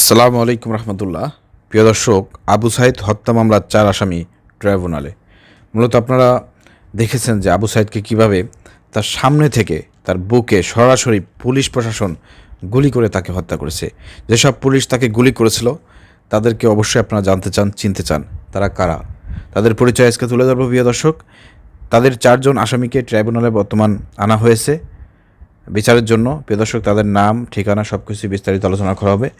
আসসালামু আলাইকুম রহমতুল্লাহ। প্রিয় দর্শক, আবু সাইদ হত্যা মামলার চার আসামি ট্রাইব্যুনালে। মূলত আপনারা দেখেছেন যে আবু সাইদকে কীভাবে তার সামনে থেকে তার বুকে সরাসরি পুলিশ প্রশাসন গুলি করে তাকে হত্যা করেছে। যেসব পুলিশ তাকে গুলি করেছিল, তাদেরকে অবশ্যই আপনারা জানতে চান, চিনতে চান তারা কারা। তাদের পরিচয় আজকে তুলে ধরবো, প্রিয় দর্শক। তাদের চারজন আসামিকে ট্রাইব্যুনালে বর্তমান আনা হয়েছে। বিচারের জন্য, প্রিয় দর্শক, তাদের নাম, ঠিকানা সব কিছু বিস্তারিত আলোচনা করা হবে।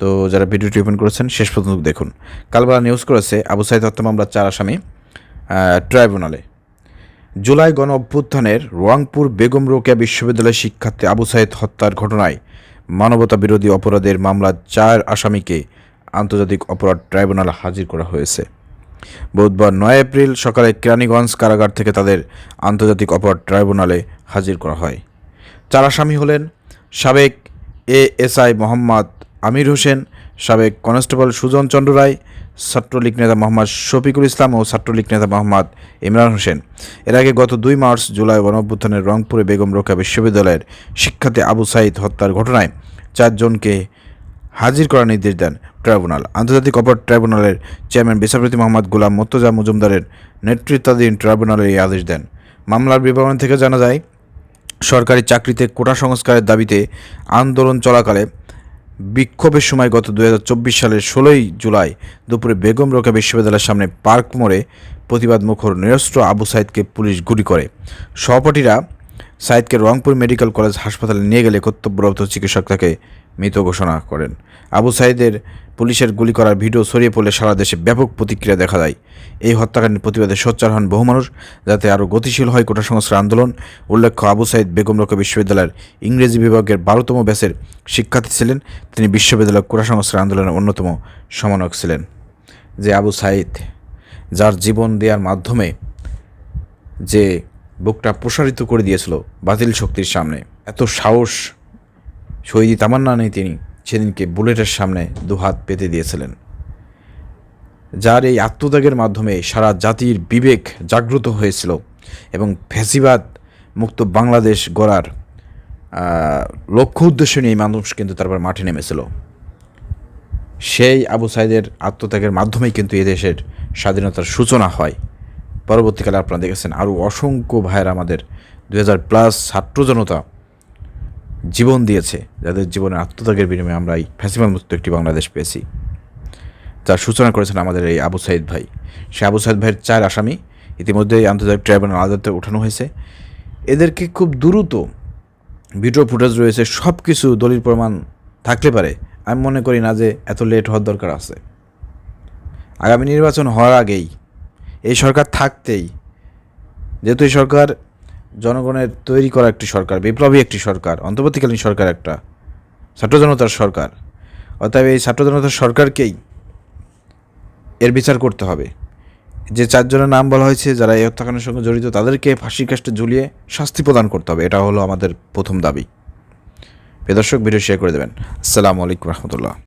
তো যারা ভিডিওটি ওপেন করেছেন, শেষ পর্যন্ত দেখুন। কালবেলা নিউজ করেছে, আবু সাইদ হত্যা মামলার চার আসামি ট্রাইব্যুনালে জুলাই গণ অভ্যুত্থানের রোয়াংপুর বেগম রোকেয়া বিশ্ববিদ্যালয়ের শিক্ষার্থী আবু সাইদ হত্যার ঘটনায় মানবতা বিরোধী অপরাধের মামলার চার আসামিকে আন্তর্জাতিক অপরাধ ট্রাইব্যুনালে হাজির করা হয়েছে। বুধবার নয় এপ্রিল সকালে কেরানীগঞ্জ কারাগার থেকে তাদের আন্তর্জাতিক অপরাধ ট্রাইব্যুনালে হাজির করা হয়। চার আসামি হলেন সাবেক এএসআই মোহাম্মদ আমির হোসেন, সাবেক কনস্টেবল সুজন চন্দ্র রায়, ছাত্রলীগ নেতা মোহাম্মদ শফিকুল ইসলাম ও ছাত্রলীগ নেতা মোহাম্মদ ইমরান হোসেন। এর আগে গত দুই মার্চ জুলাই গণঅভ্যুত্থানের রংপুরে বেগম রোকা বিশ্ববিদ্যালয়ের শিক্ষার্থী আবু সাইদ হত্যার ঘটনায় চারজনকে হাজির করার নির্দেশ দেন ট্রাইব্যুনাল। আন্তর্জাতিক অপরাধ ট্রাইব্যুনালের চেয়ারম্যান বিচারপতি মোহাম্মদ গোলাম মোর্তজা মজুমদারের নেতৃত্বাধীন ট্রাইব্যুনালে এই আদেশ দেন। মামলার বিবরণ থেকে জানা যায়, সরকারি চাকরিতে কোটা সংস্কারের দাবিতে আন্দোলন চলাকালে বিক্ষোভের সময় গত দু হাজার চব্বিশ সালের ষোলোই জুলাই দুপুরে বেগম রোকা বিশ্ববিদ্যালয়ের সামনে পার্ক মোড়ে প্রতিবাদ মুখর নিরস্ত্র আবু সাইদকে পুলিশ গুলি করে। সহপাঠীরা সাইদকে রংপুর মেডিকেল কলেজ হাসপাতালে নিয়ে গেলে কর্তব্যরত চিকিৎসক তাকে মৃত ঘোষণা করেন। আবু সাইদের পুলিশের গুলি করার ভিডিও ছড়িয়ে পড়লে সারা দেশে ব্যাপক প্রতিক্রিয়া দেখা দেয়। এই হত্যাকাণ্ডের প্রতিবাদে সোচ্চার হন বহু মানুষ, যাতে আরও গতিশীল হয় কোটা সংস্কার আন্দোলন। উল্লেখ্য, আবু সাইদ বেগম রোকা বিশ্ববিদ্যালয়ের ইংরেজি বিভাগের বারোতম ব্যাচের শিক্ষার্থী ছিলেন। তিনি বিশ্ববিদ্যালয় কোটা সংস্কার আন্দোলনের অন্যতম সমন্বয়ক ছিলেন। যে আবু সাইদ, যার জীবন দেওয়ার মাধ্যমে যে বুকটা প্রসারিত করে দিয়েছিল বাতিল শক্তির সামনে। এত সাহস শহীদি তামান্না নেই তিনি। সেদিনকে বুলেটের সামনে দুহাত পেতে দিয়েছিলেন। যার এই আত্মত্যাগের মাধ্যমে সারা জাতির বিবেক জাগ্রত হয়েছিল এবং ফ্যাসিবাদ মুক্ত বাংলাদেশ গড়ার লক্ষ্য উদ্দেশ্য নিয়ে মানুষ কিন্তু তারপর মাঠে নেমেছিল। সেই আবু সাইদের আত্মত্যাগের মাধ্যমেই কিন্তু এদেশের স্বাধীনতার সূচনা হয়। পরবর্তীকালে আপনারা দেখেছেন আরও অসংখ্য ভাইয়ের আমাদের দু হাজার প্লাস ছাত্র জনতা জীবন দিয়েছে, যাদের জীবনের আত্মত্যাগের বিনিময়ে আমরা এই ফ্যাসিবাদ মুক্ত একটি বাংলাদেশ পেয়েছি। যার সূচনা করেছেন আমাদের এই আবু সাইদ ভাই। সে আবু সাইদ ভাইয়ের চার আসামি ইতিমধ্যেই আন্তর্জাতিক ট্রাইব্যুনাল আদালতে ওঠানো হয়েছে। এদেরকে খুব দ্রুত ভিডিও ফুটেজ রয়েছে সব কিছু দলিল প্রমাণ থাকতে পারে। আমি মনে করি না যে এত লেট হওয়ার দরকার আছে। আগামী নির্বাচন হওয়ার আগেই এই সরকার থাকতেই, যেহেতু এই সরকার জনগণের তৈরি করা একটি সরকার, বিপ্লবী একটি সরকার, অন্তর্বর্তীকালীন সরকার একটা, ছাত্র জনতার সরকার। অতএব এই ছাত্র জনতার সরকারকেই এর বিচার করতে হবে। যে চারজনের নাম বলা হয়েছে, যারা এই হত্যাকাণ্ডের সঙ্গে জড়িত, তাদেরকে ফাঁসির কাস্টে ঝুলিয়ে শাস্তি প্রদান করতে হবে। এটা হলো আমাদের প্রথম দাবি। দর্শক, ভিডিও শেয়ার করে দেবেন। আসসালামু আলাইকুম রহমতুল্লাহ।